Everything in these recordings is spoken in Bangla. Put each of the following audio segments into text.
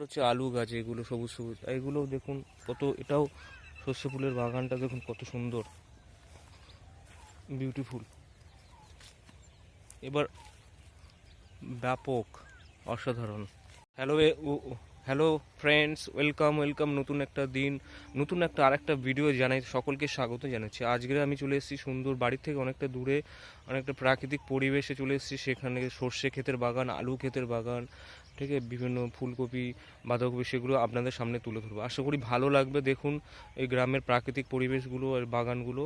এটা হচ্ছে আলু গাছ, এগুলো সবুজ সবুজ। আর এগুলোও দেখুন কত, এটাও সর্ষে ফুলের বাগানটা দেখুন কত সুন্দর। বিউটিফুল এবার ব্যাপক, অসাধারণ। Hello hello friends welcome welcome নতুন একটা দিন, নতুন একটা আরেকটা ভিডিও জানাই, সকলকে স্বাগত জানাচ্ছি। আজকে আমি চলে এসেছি সুন্দর বাড়ির থেকে, অনেকটা দূরে, অনেকটা প্রাকৃতিক পরিবেশে চলে এসেছি, সেখানে সর্ষে ক্ষেতের বাগান, আলু ক্ষেতের বাগান ঠিক আছে বিভিন্ন ফুলকপি, বাঁধাকপি সেগুলো আপনাদের সামনে তুলে ধরবো। আশা করি ভালো লাগবে। দেখুন, এই গ্রামের প্রাকৃতিক পরিবেশগুলো আর বাগানগুলো।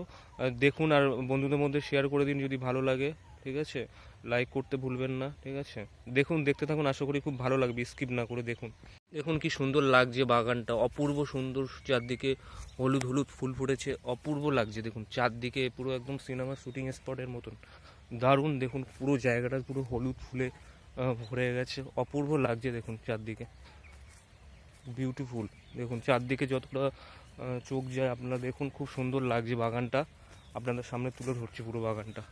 দেখুন আর বন্ধুদের মধ্যে শেয়ার করে দিন যদি ভালো লাগে, ঠিক আছে? লাইক করতে ভুলবেন না, ঠিক আছে? দেখুন, দেখতে থাকুন, আশা করি খুব ভালো লাগবে। স্কিপ না করে দেখুন। দেখুন কি সুন্দর লাগছে বাগানটা। অপূর্ব সুন্দর চারদিকে হলুদ হলুদ ফুল ফুটেছে। অপূর্ব লাগছে, দেখুন। চারদিকে পুরো একদম সিনেমা শুটিং স্পটের মতন। দারুণ, দেখুন, পুরো জায়গাটা পুরো হলুদ ফুলে ভরে গেছে। অপূর্ব লাগছে দেখুন চারদিকে। বিউটিফুল দেখুন চারদিকে যতটা চোখ যায় আপনারা দেখুন, খুব সুন্দর লাগছে বাগানটা। আপনাদের সামনে তুলে ধরছি পুরো বাগানটা।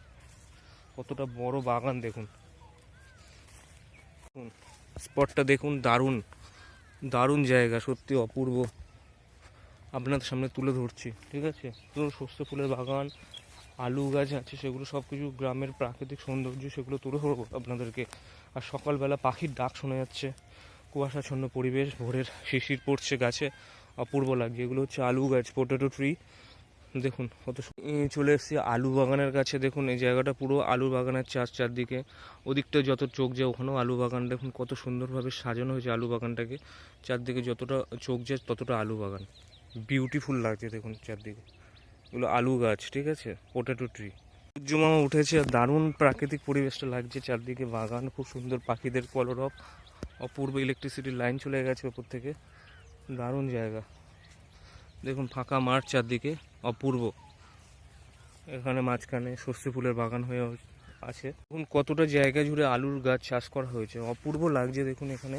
কতটা বড় বাগান দেখুন। স্পটটা দেখুন, দারুণ। দারুণ জায়গা, সত্যি অপূর্ব। আপনাদের সামনে তুলে ধরছি, ঠিক আছে? সর্ষে ফুলের বাগান আলু গাছ আছে, সেগুলো সব কিছু গ্রামের প্রাকৃতিক সৌন্দর্য, সেগুলো তুলে ধরবো আপনাদেরকে। আর সকালবেলা পাখির ডাক শোনা যাচ্ছে। কুয়াশাচ্ছন্ন পরিবেশ, ভোরের শিশির পড়ছে গাছে, অপূর্ব লাগছে। এগুলো হচ্ছে আলু গাছ পোটেটো ট্রি দেখুন, কত চলে এসেছি আলু বাগানের কাছে। দেখুন, এই জায়গাটা পুরো আলু বাগানের চার চারদিকে। ওদিকটা যত চোখ যায়, ওখানেও আলু বাগান। দেখুন, কত সুন্দরভাবে সাজানো হয়েছে আলু বাগানটাকে। চারদিকে যতটা চোখ যায়, ততটা আলু বাগান। বিউটিফুল লাগছে, দেখুন, চারদিকে। এগুলো আলু গাছ, ঠিক আছে? পোটেটো ট্রি সূর্যমামা উঠেছে, আর দারুণ প্রাকৃতিক পরিবেশটা লাগছে। চারদিকে বাগান, খুব সুন্দর পাখিদের কলরব। অপূর্ব ইলেকট্রিসিটির লাইন চলে গেছে ওপর থেকে। দারুণ জায়গা। দেখুন, ফাঁকা মাঠ চারদিকে, অপূর্ব। এখানে মাঝখানে সর্ষে ফুলের বাগান হয়ে আছে। দেখুন, কতটা জায়গা জুড়ে আলুর গাছ চাষ করা হয়েছে। অপূর্ব লাগছে, দেখুন এখানে।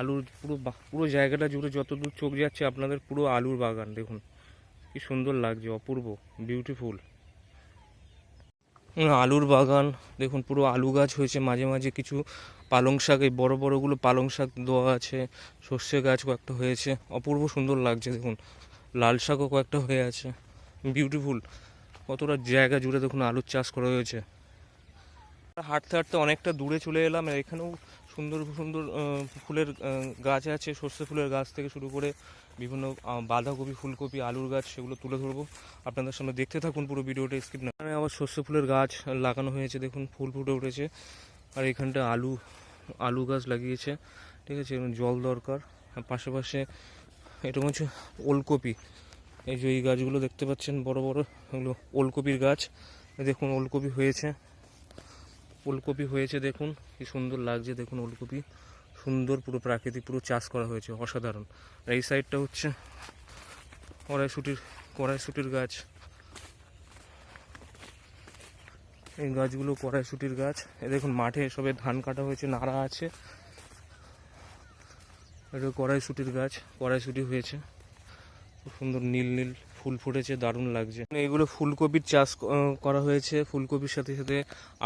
আলুর পুরো পুরো জায়গাটা জুড়ে যতদূর চোখ যাচ্ছে, আপনাদের পুরো আলুর বাগান, দেখুন। কি সুন্দর লাগছে, অপূর্ব বিউটিফুল আলুর বাগান, দেখুন পুরো আলু গাছ হয়েছে, মাঝে মাঝে কিছু পালং শাক, এই বড় বড়গুলো পালং শাক দেওয়া আছে, সর্ষে গাছ কয়েকটা হয়েছে, অপূর্ব সুন্দর লাগছে, দেখুন। লাল শাকও কয়েকটা হয়ে আছে বিউটিফুল কতটা জায়গা জুড়ে দেখুন আলুর চাষ করা হয়েছে। হাঁটতে হাঁটতে অনেকটা দূরে চলে এলাম এখানেও সুন্দর সুন্দর ফুলের গাছ আছে, সর্ষে ফুলের গাছ থেকে শুরু করে বিভিন্ন বাঁধাকপি, ফুলকপি, আলুর গাছ সেগুলো তুলে ধরবো। আপনাদের সামনে দেখতে থাকুন, পুরো ভিডিওটা স্কিপ না আবার সর্ষে ফুলের গাছ লাগানো হয়েছে, দেখুন, ফুল ফুটে উঠেছে। আর এখানটা আলু আলু গাছ লাগিয়েছে, ঠিক আছে? জল দরকার। আর পাশে পাশে এটা হচ্ছে ওলকপি। এই যে এই গাছগুলো দেখতে পাচ্ছেন, বড় বড়, এগুলো ওলকপির গাছ। দেখুন, ওলকপি হয়েছে। ওলকপি হয়েছে, দেখুন, কি সুন্দর লাগছে, দেখুন ওলকপি। সুন্দর পুরো প্রাকৃতিক, পুরো চাষ করা হয়েছে, অসাধারণ। আর এই সাইডটা হচ্ছে কড়াইশুটির কড়াইশুটির গাছ। এই গাছগুলো কড়াইশুটির গাছ। এ দেখুন, মাঠে সবে ধান কাটা হয়েছে, নাড়া আছে। এটা কড়াইশুটির গাছ, কড়াইশুটি হয়েছে। সুন্দর নীল নীল ফুল ফুটেছে, দারুণ লাগছে। এগুলো ফুলকপির চাষ করা হয়েছে। ফুলকপির সাথে সাথে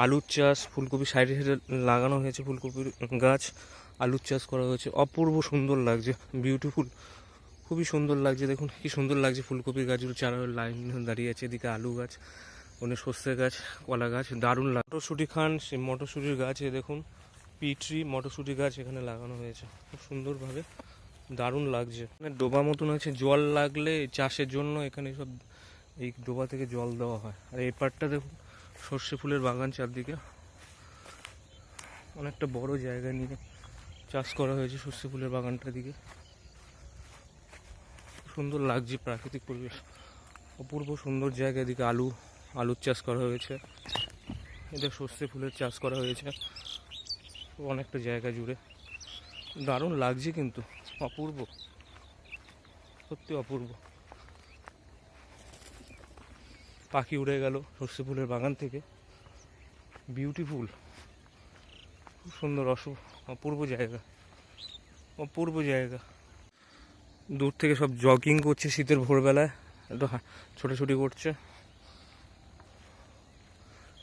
আলুর চাষ, ফুলকপি সাইডে সাইডে লাগানো হয়েছে ফুলকপির গাছ। আলুর চাষ করা হয়েছে। অপূর্ব সুন্দর লাগছে বিউটিফুল খুবই সুন্দর লাগছে। দেখুন, কি সুন্দর লাগছে ফুলকপির গাছগুলো চারা লাইন দাঁড়িয়ে আছে, এদিকে আলু গাছ, ওখানে সর্ষে গাছ, কলা গাছ, দারুণ লাগে মটরশুঁটি খান সে মটরশুঁটির গাছ দেখুন, পিট্রি মটরশুঁটি গাছ এখানে লাগানো হয়েছে। খুব সুন্দরভাবে দারুণ লাগছে। এখানে ডোবা মতন আছে, জল লাগলে চাষের জন্য এখানে সব এই ডোবা থেকে জল দেওয়া হয়। আর এই পাটটা দেখুন, সর্ষে ফুলের বাগান চারদিকে। অনেকটা বড় জায়গা নিয়ে। চাষ করা হয়েছে সর্ষে ফুলের বাগানটার দিকে। সুন্দর লাগছে প্রাকৃতিক পরিবেশ। অপূর্ব সুন্দর জায়গা এদিকে আলু, আলুর চাষ করা হয়েছে। এদের সর্ষে ফুলের চাষ করা হয়েছে। অনেকটা জায়গা জুড়ে। দারুণ লাগছে কিন্তু, অপূর্ব। সত্যি অপূর্ব। পাখি উড়ে গেল সর্ষে ফুলের বাগান থেকে। বিউটিফুল খুব সুন্দর অসু অপূর্ব জায়গা অপূর্ব জায়গা। দূর থেকে সব জগিং করছে শীতের ভোরবেলায় একটু ছোটাছুটি করছে।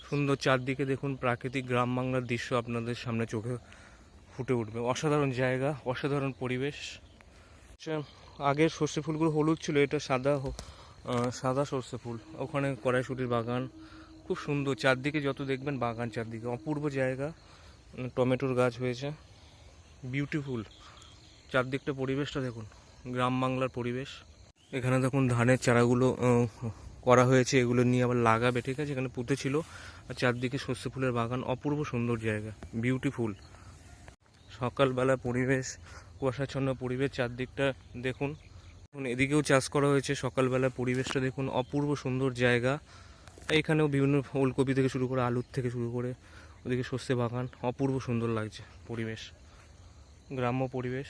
সুন্দর চারদিকে দেখুন প্রাকৃতিক গ্রাম বাংলার দৃশ্য আপনাদের সামনে চোখে ফুটে উঠবে। অসাধারণ জায়গা অসাধারণ পরিবেশ। আচ্ছা, আগের সর্ষে ফুলগুলো হলুদ ছিল এটা সাদা সাদা সর্ষে ফুল। ওখানে কড়াইশুটির বাগান খুব সুন্দর। চারদিকে যত দেখবেন বাগান চারদিকে অপূর্ব জায়গা। টমেটোর গাছ হয়েছে। বিউটিফুল চারদিকটা পরিবেশটা দেখুন গ্রাম বাংলার পরিবেশ। এখানে দেখুন ধানের চারাগুলো করা হয়েছে এগুলো নিয়ে আবার লাগাবে ঠিক আছে? এখানে পুঁতে ছিল আর চারদিকে সর্ষে ফুলের বাগান অপূর্ব সুন্দর জায়গা বিউটিফুল সকালবেলা পরিবেশ কুয়াশাচ্ছন্ন পরিবেশ চারদিকটা দেখুন। দেখুন, এদিকেও চাষ করা হয়েছে সকালবেলা পরিবেশটা দেখুন অপূর্ব সুন্দর জায়গা। এখানেও বিভিন্ন ফুলকপি থেকে শুরু করে আলুর থেকে শুরু করে ওদিকে সর্ষে বাগান অপূর্ব সুন্দর লাগছে পরিবেশ গ্রাম্য পরিবেশ।